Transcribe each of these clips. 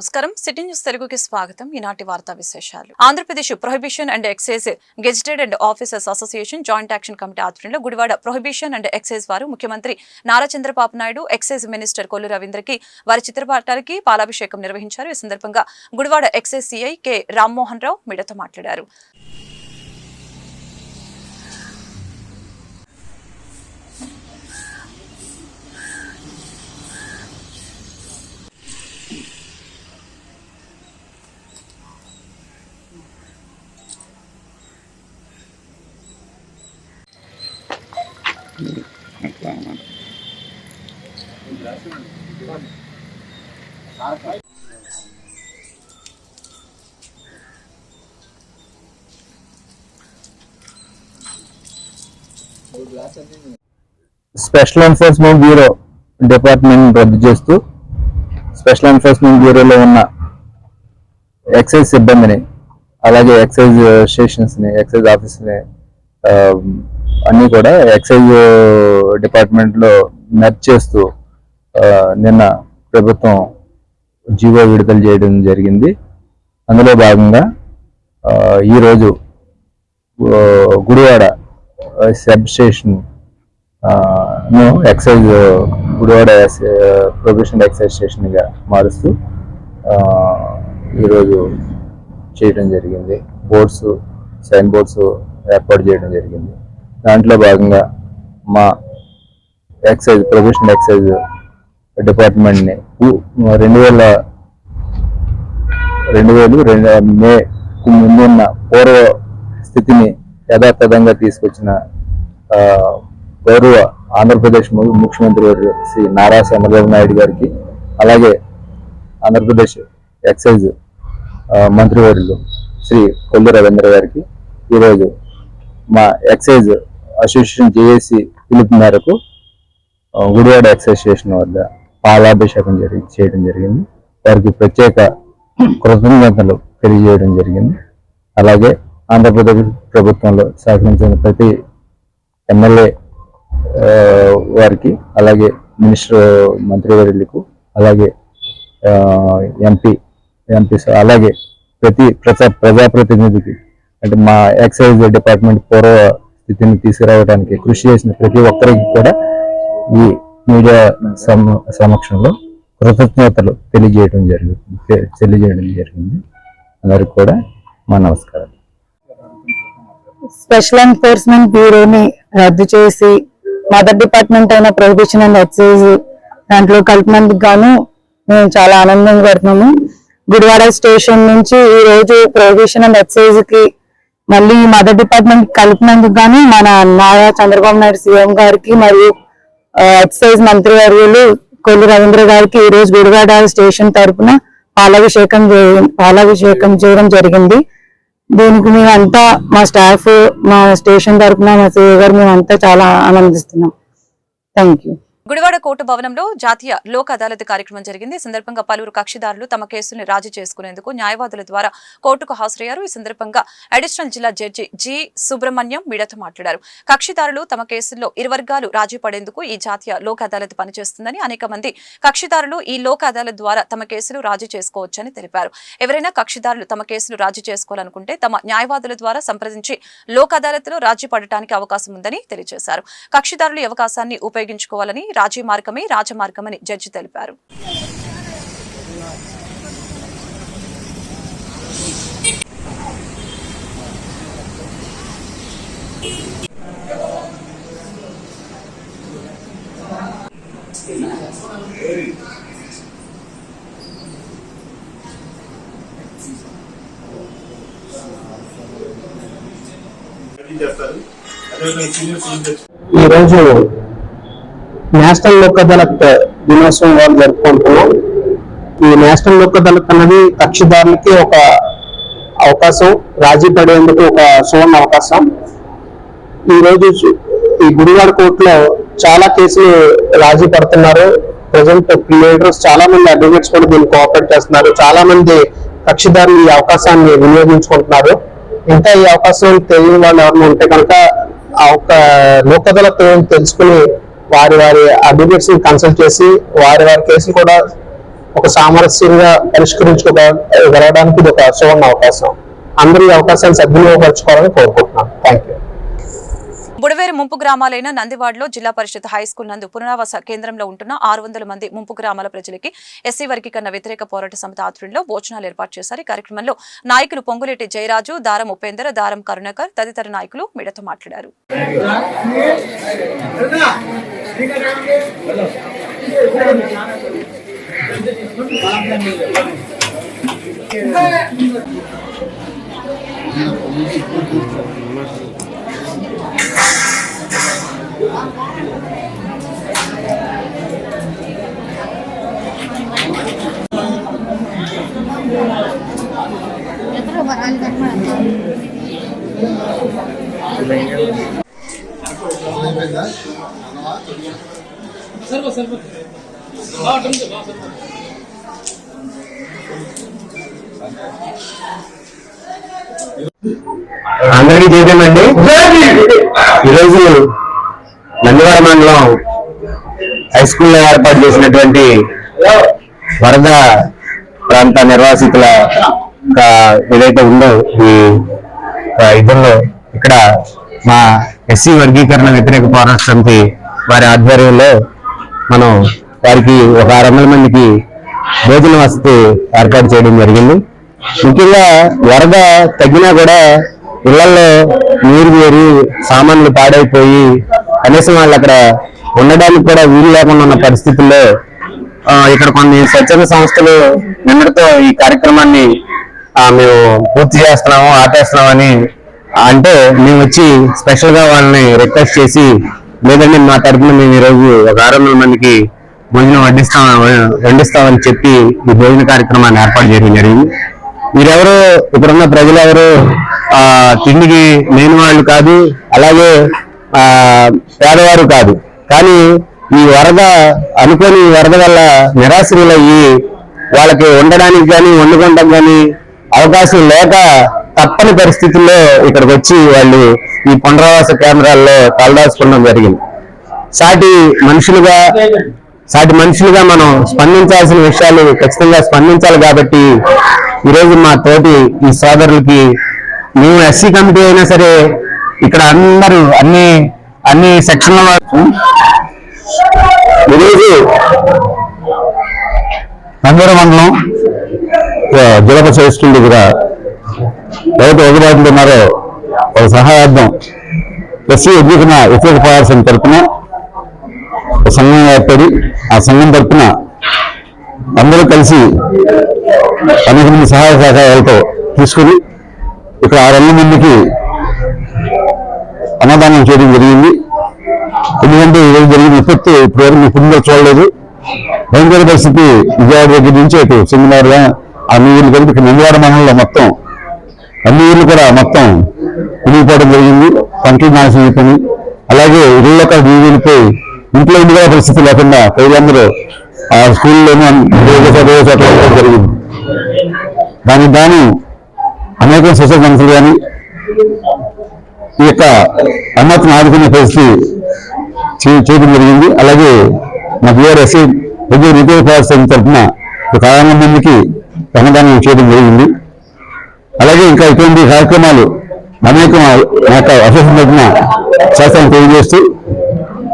నమస్కారం. City news తెలుగుకి స్వాగతం. ఈనాటి వార్తా విశేషాలు. Andhra Pradesh prohibition and excise gazetted and officers association joint action committee ఆధ్వర్యంలో గుడివాడ ప్రొహిబిషన్ అండ్ ఎక్సైజ్ వారు ముఖ్యమంత్రి నారా చంద్రబాబు నాయుడు ఎక్సైజ్ మినిస్టర్ కొల్లు రవీంద్రకి వారి చిత్రపటాలకి పాలాభిషేకం నిర్వహించారు. ఈ సందర్భంగా Gudivada excise CI K Rammohan Rao మీడియాతో మాట్లాడారు. స్పెషల్ ఎన్ఫోర్స్మెంట్ బ్యూరో డిపార్ట్మెంట్ రద్దు చేస్తూ స్పెషల్ ఎన్ఫోర్స్మెంట్ బ్యూరోలో ఉన్న ఎక్సైజ్ సిబ్బందిని అలాగే ఎక్సైజ్ స్టేషన్స్ని ఎక్సైజ్ ఆఫీస్ని కూడా ఎక్సైజ్ డిపార్ట్మెంట్లో చేస్తూ నిన్న ప్రభుత్వం జీవో విడుదల చేయడం జరిగింది. అందులో భాగంగా ఈరోజు గుడివాడ ఆ, సబ్ స్టేషన్ను ఎక్సైజ్ గుడివాడ ప్రొఫెషనల్ ఎక్సైజ్ స్టేషన్గా మారుస్తూ ఈరోజు చేయడం జరిగింది. బోర్డ్స్ సైన్ బోర్డ్స్ ఏర్పాటు చేయడం జరిగింది. దాంట్లో భాగంగా మా ఎక్సైజ్ ప్రొఫెషనల్ ఎక్సైజ్ డిపార్ట్మెంట్ని. రెండు వేల రెండు వేలు రెండు మే కు ముందున్న పూర్వ స్థితిని యథాతథంగా తీసుకొచ్చిన గౌరవ ఆంధ్రప్రదేశ్ ముఖ్యమంత్రి గారు శ్రీ నారా చంద్రబాబు నాయుడు గారికి అలాగే ఆంధ్రప్రదేశ్ ఎక్సైజ్ మంత్రివర్యులు శ్రీ కొల్లు రవీంద్ర గారికి ఈరోజు మా ఎక్సైజ్ అసోసియేషన్ జేఏసీ పిలుపు మేరకు గుడివాడ ఎక్సైజ్ స్టేషన్ వద్ద పాలాభిషేకం జరిగి చేయడం జరిగింది. వారికి ప్రత్యేక కృతజ్ఞతలు తెలియజేయడం జరిగింది. అలాగే ఆంధ్రప్రదేశ్ ప్రభుత్వంలో సహకరించిన ప్రతి ఎమ్మెల్యే వారికి అలాగే మినిస్టర్ మంత్రివర్యులకు అలాగే ఎంపీ ఎంపీ అలాగే ప్రతి ప్రజా ప్రజాప్రతినిధికి అంటే మా ఎక్సైజ్ డిపార్ట్మెంట్ పూర్వ స్థితిని తీసుకురావడానికి కృషి చేసిన ప్రతి ఒక్కరికి కూడా ఈ మీడియా సమక్షంలో కృతజ్ఞతలు తెలియజేయడం జరుగుతుంది తెలియజేయడం జరిగింది. అందరికి కూడా మా నమస్కారం స్పెషల్ ఎన్ఫోర్స్మెంట్ బ్యూరోని రద్దు చేసి మదర్ డిపార్ట్మెంట్ అయిన ప్రొహిబిషన్ అండ్ ఎక్సైజ్ దాంట్లో కలిపినందుకు గాను మేము చాలా ఆనందం పడుతున్నాము. గుడివాడ స్టేషన్ నుంచి ఈ రోజు ప్రొహిబిషన్ అండ్ ఎక్సైజ్కి మళ్ళీ మదర్ డిపార్ట్మెంట్ కలిపినందుకు గాను మన నారా చంద్రబాబు నాయుడు సీఎం గారికి మరియు ఎక్సైజ్ మంత్రి వర్యులు కొల్లు రవీంద్ర గారికి ఈ రోజు గుడివాడ స్టేషన్ తరఫున పాలాభిషేకం పాలాభిషేకం చేయడం జరిగింది. దీనికి మేమంతా మా స్టాఫ్ మా స్టేషన్ తరఫున మా సేవ గారు మేమంతా చాలా ఆనందిస్తున్నాం. థ్యాంక్ యూ గుడివాడ కోర్టు భవనంలో జాతీయ లోక్ అదాలత్ కార్యక్రమం జరిగింది. ఈ సందర్భంగా పలువురు కక్షిదారులు తమ కేసుల్ని రాజీ చేసుకునేందుకు న్యాయవాదుల ద్వారా కోర్టుకు హాజరయ్యారు. ఈ సందర్భంగా అడిషనల్ జిల్లా జడ్జి జి సుబ్రహ్మణ్యం మీడియాతో మాట్లాడారు. కక్షిదారులు తమ కేసుల్లో ఇరువర్గాలు రాజీ పడేందుకు ఈ జాతీయ లోక్ అదాలత్ పనిచేస్తుందని అనేక మంది కక్షిదారులు ఈ లోక్ అదాలత్ ద్వారా తమ కేసులు రాజీ చేసుకోవచ్చని తెలిపారు. ఎవరైనా కక్షిదారులు తమ కేసులు రాజీ చేసుకోవాలనుకుంటే తమ న్యాయవాదుల ద్వారా సంప్రదించి లోక్ అదాలత్లో రాజీ పడటానికి అవకాశం ఉందని తెలియజేశారు. కక్షిదారులు అవకాశాన్ని ఉపయోగించుకోవాలని రాజీ మార్గమే రాజమార్గమని జడ్జి తెలిపారు. చేస్తారు? అదేవిధంగా సీనియర్ సిటిజన్స్. ఈరోజు నేషనల్ లోక్ అదాలత్ దినోత్సవం వారు జరుపుకుంటున్నాం. ఈ నేషనల్ లోక్ అదాలత్ అన్నది కక్షిదారులకి ఒక అవకాశం రాజీ పడేందుకు ఒక సువర్ణ అవకాశం. ఈ రోజు ఈ గుడివాడ కోర్టులో చాలా కేసులు రాజీ పడుతున్నారు. ప్రజెంట్ లీడర్స్ చాలా మంది అడ్వకేట్స్ కూడా దీన్ని కోఆపరేట్ చేస్తున్నారు. చాలా మంది కక్షిదారులు ఈ అవకాశాన్ని వినియోగించుకుంటున్నారు. ఇంకా ఈ అవకాశం తెలియని వాళ్ళు ఎవరైనా ఉంటే కనుక ఆ ఒక లోక్ అదాలత్ తెలుసుకుని వారి వారి అడ్వకేట్స్ కన్సల్ట్ చేసి వారి వారి కేసులు కూడా ఒక సామరస్యంగా పరిష్కరించుకోగలగడానికి ఇది ఒక సువర్ణ అవకాశం. అందరూ ఈ అవకాశాన్ని సద్వినియోగపరచుకోవాలని కోరుకుంటున్నాను. థ్యాంక్ యూ బుడవేరు ముంపు గ్రామాలైన నందివాడలో జిల్లా పరిషత్ హై స్కూల్ నందు పునరావాస కేంద్రంలో ఉంటున్న ఆరు వందల మంది ముంపు గ్రామాల ప్రజలకి ఎస్సీ వర్గీకరణ వ్యతిరేక పోరాట సమితి ఆధ్వర్యంలో భోజనాలు ఏర్పాటు చేశారు. ఈ కార్యక్రమంలో నాయకులు పొంగులేటి జయరాజు దారం ఉపేందర్ దారం కరుణాకర్ తదితర నాయకులు మీడియాతో మాట్లాడారు. అందరికీ చేద్దామండి ఈరోజు నందివాడ మండలం హై స్కూల్లో ఏర్పాటు చేసినటువంటి వరద ప్రాంత నిర్వాసితుల ఒక ఏదైతే ఉందో ఈ ఇద్దరులో ఇక్కడ మా ఎస్సీ వర్గీకరణ వ్యతిరేక పోరాట సమితి వారి ఆధ్వర్యంలో మనం వారికి ఒక ఆరు మందికి భోజన వసతి ఏర్పాటు చేయడం జరిగింది. ముఖ్యంగా వరద తగ్గినా కూడా ఇళ్ళలో నీరు వేరి సామాన్లు పాడైపోయి కనీసం వాళ్ళు అక్కడ ఉండడానికి కూడా వీలు లేకుండా ఉన్న పరిస్థితుల్లో ఇక్కడ కొన్ని స్వచ్ఛంద సంస్థలు నిన్నటితో ఈ కార్యక్రమాన్ని మేము పూర్తి చేస్తున్నాము ఆపేస్తున్నామని అంటే మేము వచ్చి స్పెషల్గా వాళ్ళని రిక్వెస్ట్ చేసి లేదండి మా తరఫున మేము ఈరోజు ఒక ఆరు వందల మందికి భోజనం వడ్డిస్తాం వండిస్తామని చెప్పి ఈ భోజన కార్యక్రమాన్ని ఏర్పాటు చేయడం జరిగింది. మీరెవరు? ఇప్పుడున్న ప్రజలెవరు? ఆ తిండికి లేని వాళ్ళు కాదు అలాగే ఆ పేదవారు కాదు. కానీ ఈ వరద అనుకోని వరద వల్ల నిరాశ్రయులయ్యి వాళ్ళకి ఉండడానికి కానీ వండుకోవడం కానీ అవకాశం లేక తప్పని పరిస్థితుల్లో ఇక్కడికి వచ్చి వాళ్ళు ఈ పునరావాస కేంద్రాల్లో తలదాచుకోవడం జరిగింది. సాటి మనుషులుగా సాటి మనుషులుగా మనం స్పందించాల్సిన విషయాలు ఖచ్చితంగా స్పందించాలి కాబట్టి ఈరోజు మా తోటి ఈ సోదరులకి మేము ఎస్సీ కమిటీ అయినా సరే ఇక్కడ అందరూ అన్ని అన్ని సెక్షన్ల వారు. ఈరోజు నందూరు మండలం జలప శ్రేష్ఠుల దగ్గర ఎవరు ఎదురుబాటులు ఒక సహాయార్థం ఎస్సీ ఎడ్యుకున్న వ్యతిరేక తరఫున ఒక సంఘం ఏర్పడి ఆ సంఘం తరఫున అందరూ కలిసి అనేక మంది సహాయ సహకారాలతో తీసుకుని ఇక్కడ ఆరు వందల మందికి అన్నదానం చేయడం జరిగింది. ఎందుకంటే ఈరోజు జరిగిన విపత్తు ఇప్పుడు వరకు ఇప్పుడు చూడలేదు. భయంకర పరిస్థితి విజయవాడ దగ్గర నుంచి అటు సింగనారు ఆ నీళ్ళు కలిపి ఇక్కడ నందివాడ మండలంలో మొత్తం అన్ని ఊర్లు కూడా మొత్తం మునిగిపోవడం జరిగింది. పంటలు నాశనం అయిపోయి అలాగే ఇళ్ళ నీళ్ళు వెళ్ళిపోయి ఇంట్లో ఉండి పరిస్థితి లేకుండా ప్రజలందరూ ఆ స్కూల్లోనూ వేరే చోట జరిగింది. దానికి గాను అనేక సోషల్ సంస్థలు కానీ ఈ యొక్క అన్నతను ఆదుకునే పరిస్థితి చేయడం జరిగింది. అలాగే మా బీఆర్ఎస్సీ ఉద్యోగ నిధుల పాలసీ తరఫున ఒక ఆరు మందికి అన్నదానం చేయడం జరిగింది. అలాగే ఇంకా ఇటువంటి కార్యక్రమాలు అనేక మా యొక్క అసోసియేషన్ తరఫున శాస్త్రాన్ని తెలియజేస్తూ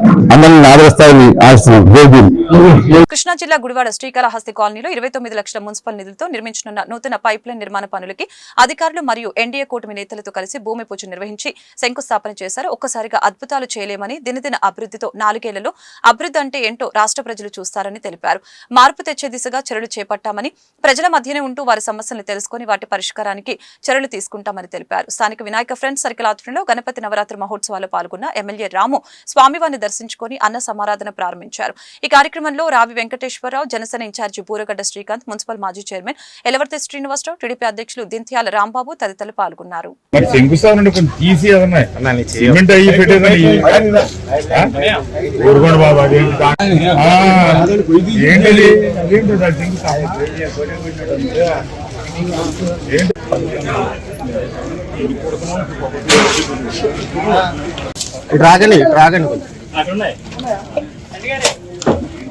అందరినీ ఆదరిస్తారని ఆశిస్తున్నాం. జై భీమ్. కృష్ణా జిల్లా గుడివాడ శ్రీకాళహస్తి కాలనీలో ఇరవై తొమ్మిది లక్షల మున్సిపల్ నిధులతో నిర్మించనున్న నూతన పైప్ లైన్ నిర్మాణ పనులకి అధికారులు మరియు ఎన్డీఏ కూటమి నేతలతో కలిసి భూమి పూజ నిర్వహించి శంకుస్థాపన చేశారు. ఒక్కసారిగా అద్భుతాలు చేయలేమని దినదిన అభివృద్ధితో నాలుగేళ్ళలో అభివృద్ధి అంటే ఏంటో రాష్ట్ర ప్రజలు చూస్తారని తెలిపారు. మార్పు తెచ్చే దిశగా చర్యలు చేపట్టామని ప్రజల మధ్యనే ఉంటూ వారి సమస్యలను తెలుసుకుని వాటి పరిష్కారానికి చర్యలు తీసుకుంటామని తెలిపారు. స్థానిక వినాయక ఫ్రెండ్స్ సర్కిల్ ఆధ్వర్యంలో గణపతి నవరాత్రి మహోత్సవాల్లో పాల్గొన్న ఎమ్మెల్యే రాము స్వామివారిని దర్శించుకొని అన్న సమారాధన ప్రారంభించారు. ఈ కార్యక్రమం కార్యక్రమంలో Ravi Venkateswararao Janasena in charge Buragadda Srikanth municipal మాజీ చైర్మన్ ఎలవర్తి శ్రీనివాసరావు టీడీపీ అధ్యక్షులు దింత్యాల రాంబాబు తదితరులు పాల్గొన్నారు. శంకుస్థాపన అంటే కొంచెం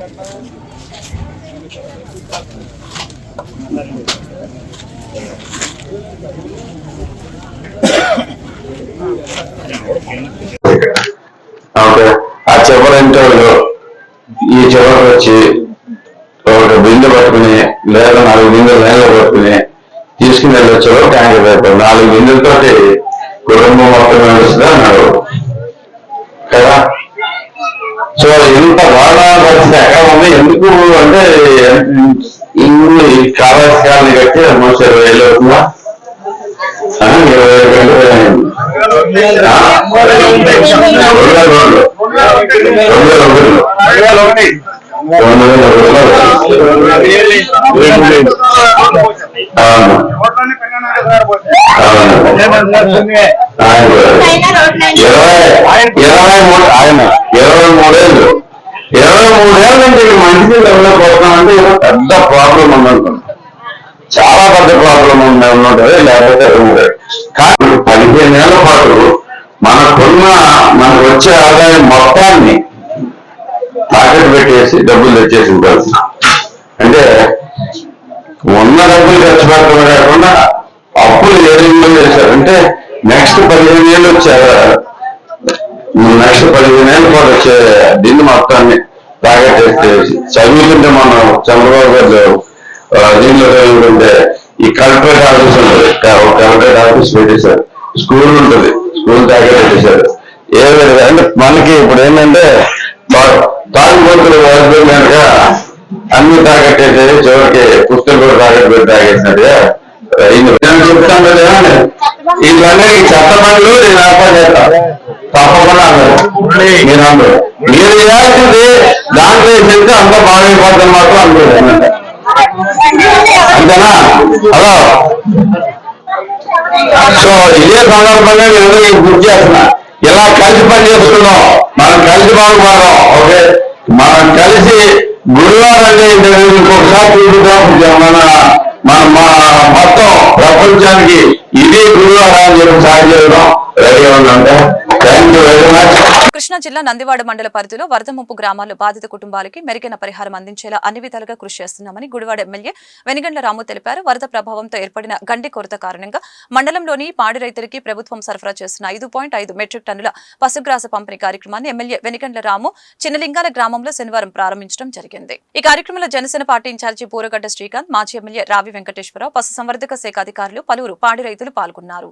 ఆ, ఏంటిది అదేంటి చివరి ఈ చివరికి వచ్చి ఒక బిందె పట్టుకుని లేదా నాలుగు బిందెలు నేల పట్టుకుని తీసుకుని వెళ్ళొచ్చు. ట్యాంకర్ పేపర్ నాలుగు బిందెలతోటి కుటుంబం మొత్తం నడుస్తుంది అన్నాడు. కదా? సో ఇంత బాధ ఎక్కడ ఉంది ఎందుకు అంటే ఇన్ని కాలస్కాలని కట్టి ఆల్మోస్ట్ ఇరవై ఏళ్ళు అవుతుందా ఇరవై మూడు ఆయన ఇరవై మూడేళ్ళు ఇరవై మూడేళ్ళ నుంచి మనిషి డెవలప్ అవుతామంటే ప్రాబ్లం ఉంది ఉన్నది లేకపోతే ఇరవై కానీ పదిహేను ఏళ్ళ పాటు మనకున్న మనకు వచ్చే ఆదాయం మొత్తాన్ని తాకట్టు పెట్టేసి డబ్బులు తెచ్చేసి ఉంటారు అంటే ఉన్న డబ్బులు ఖర్చు పెట్టడమే కాకుండా అప్పులు ఏ విధంగా చేశారంటే నెక్స్ట్ పదిహేను ఏళ్ళు వచ్చే నెక్స్ట్ పదిహేను ఏళ్ళ పాటు వచ్చే దీన్ని మొత్తాన్ని తాకట్టేస్తే చదువుతుంటే మనం చంద్రబాబు గారు దీనిలో చదువుకుంటే ఈ కలెక్టరేట్ ఆఫీస్ ఉంటుంది. కలెక్టరేట్ ఆఫీస్ పెట్టేశారు. స్కూల్ ఉంటుంది. స్కూల్ దాకా పెట్టేశారు. విధంగా అంటే మనకి ఇప్పుడు ఏంటంటే తాగుబోతులు వద్దు కనుక అన్ని తాకట్టేసేది చివరికి పుస్తకం కూడా తాకట్టు పెట్టి తాగేసినట్టుగా ఇది నేను చెప్తాను కదా ఇవన్నీ చెత్త పనులు నేను ఏర్పాటు చేస్తాను తప్పకుండా మీరు అందరూ మీరు చేయాల్సింది దాంట్లో చెప్తే అంత బాగైపోతుంది మాత్రం అనుకుంటున్నాను. అంతేనా? హలో. సో ఇదే సందర్భంగా నేను గుర్తు చేస్తున్నా. ఇలా కలిసి పని చేసుకున్నాం మనం కలిసి బాగుపడదాం ఓకే? మనం కలిసి గురువారంటే ఇంకొకసారి చూపిద్దాం మన మన మొత్తం ప్రపంచానికి ఇదే గురువారం అని చెప్పి సాయం చేయడం రెడీ ఉందంటే కృష్ణా జిల్లా నందివాడ మండల పరిధిలో వరద ముప్పు గ్రామాల్లో బాధిత కుటుంబాలకి మెరుగైన పరిహారం అందించేలా అన్ని విధాలుగా కృషి చేస్తున్నామని గుడివాడ ఎమ్మెల్యే వెనిగండ్ల రాము తెలిపారు. వరద ప్రభావంతో ఏర్పడిన గండి కొరత కారణంగా మండలంలోని పాడి రైతులకి ప్రభుత్వం సరఫరా చేస్తున్న ఐదు పాయింట్ ఐదు మెట్రిక్ టన్నుల పశుగ్రాస పంపిణీ కార్యక్రమాన్ని ఎమ్మెల్యే వెనిగండ్ల రాము చిన్నలింగాల గ్రామంలో శనివారం ప్రారంభించడం జరిగింది. ఈ కార్యక్రమంలో Janasena party in charge Puragadda Srikanth మాజీ ఎమ్మెల్యే రావి వెంకటేశ్వరరావు పశుసంవర్ధక శాఖ అధికారులు పలువురు పాడి రైతులు పాల్గొన్నారు.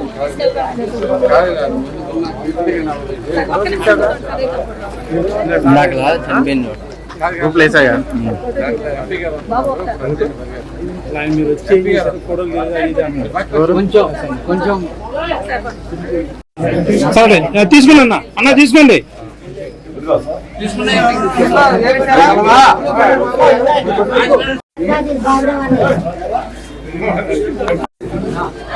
నాకు రాదు చనిపోయింది దాకా ముయ్యే సరే తీసుకోండి అన్న. అన్న తీసుకోండి